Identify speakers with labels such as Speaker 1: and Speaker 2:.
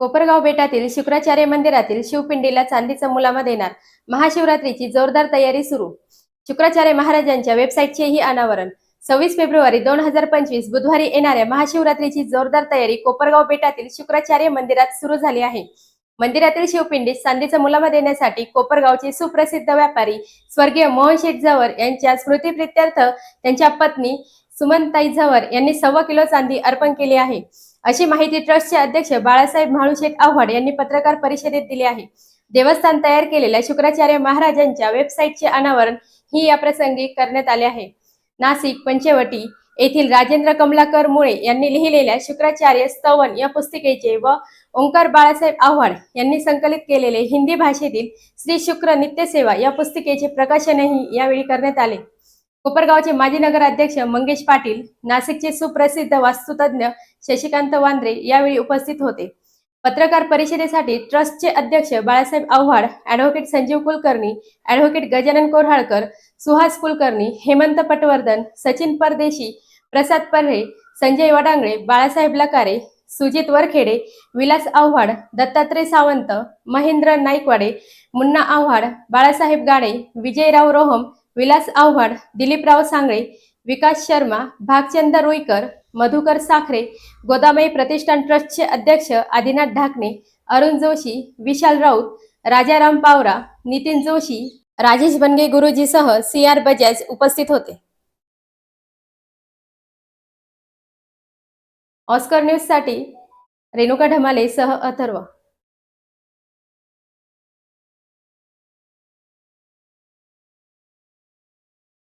Speaker 1: कोपरगाव बेटातील शुक्राचार्य मंदिरातील शिवपिंडीला चांदीचा मुलामा देणार महाशिवरात्रीची जोरदार तयारी सुरू. शुक्राचार्य महाराजांच्या वेबसाईटचेही अनावरण. सव्वीस फेब्रुवारी दोन हजार पंचवीस बुधवारी येणाऱ्या महाशिवरात्रीची जोरदार तयारी कोपरगाव बेटातील शुक्राचार्य मंदिरात सुरू झाली आहे. मंदिरातील शिवपिंडीत चांदीचा मुलामा देण्यासाठी कोपरगावचे सुप्रसिद्ध व्यापारी स्वर्गीय मोहन शेठ झवर यांच्या स्मृतीप्रित्यर्थ त्यांच्या पत्नी सुमनताई झवर यांनी सव्वा किलो चांदी अर्पण केली आहे. अशी माहिती ट्रस्टचे अध्यक्ष बाळासाहेब म्हाळुशेठ आव्हाड यांनी पत्रकार परिषदेत दिली आहे. देवस्थान तयार केलेल्या शुक्राचार्य महाराजांच्या वेबसाईटचे अनावरण ही या प्रसंगी करण्यात आले आहे. नाशिक पंचवटी येथील राजेंद्र कमलाकर मुळे यांनी लिहिलेल्या शुक्राचार्य स्तवन या पुस्तिकेचे व ओंकार बाळासाहेब आव्हाड यांनी संकलित केलेले हिंदी भाषेतील श्री शुक्र नित्यसेवा या पुस्तिकेचे प्रकाशनही यावेळी करण्यात आले. कोपरगावचे माजी नगराध्यक्ष मंगेश पाटील नाशिकचे सुप्रसिद्ध वास्तुतज्ञ शशिकांत वांद्रे यावेळी उपस्थित होते. पत्रकार परिषदेसाठी ट्रस्टचे अध्यक्ष बाळासाहेब आव्हाड ॲडव्होकेट संजीव कुलकर्णी ॲडव्होकेट गजानन कोऱ्हाळकर सुहास कुलकर्णी हेमंत पटवर्धन सचिन परदेशी प्रसाद परहे संजय वडांगळे बाळासाहेब लकारे सुजित वरखेडे विलास आव्हाड दत्तात्रय सावंत महेंद्र नाईकवाडे मुन्ना आव्हाड बाळासाहेब गाडे विजयराव रोहम विलास आव्हाड दिलीपराव सांगळे विकास शर्मा भागचंद रुईकर मधुकर साखरे गोदामाई प्रतिष्ठान ट्रस्टचे अध्यक्ष आदिनाथ ढाकणे अरुण जोशी विशाल राऊत राजाराम पावरा नितीन जोशी राजेश बनगे गुरुजीसह सी आर बजाज उपस्थित होते. ऑस्कर न्यूजसाठी रेणुका ढमाले सह अथर्व.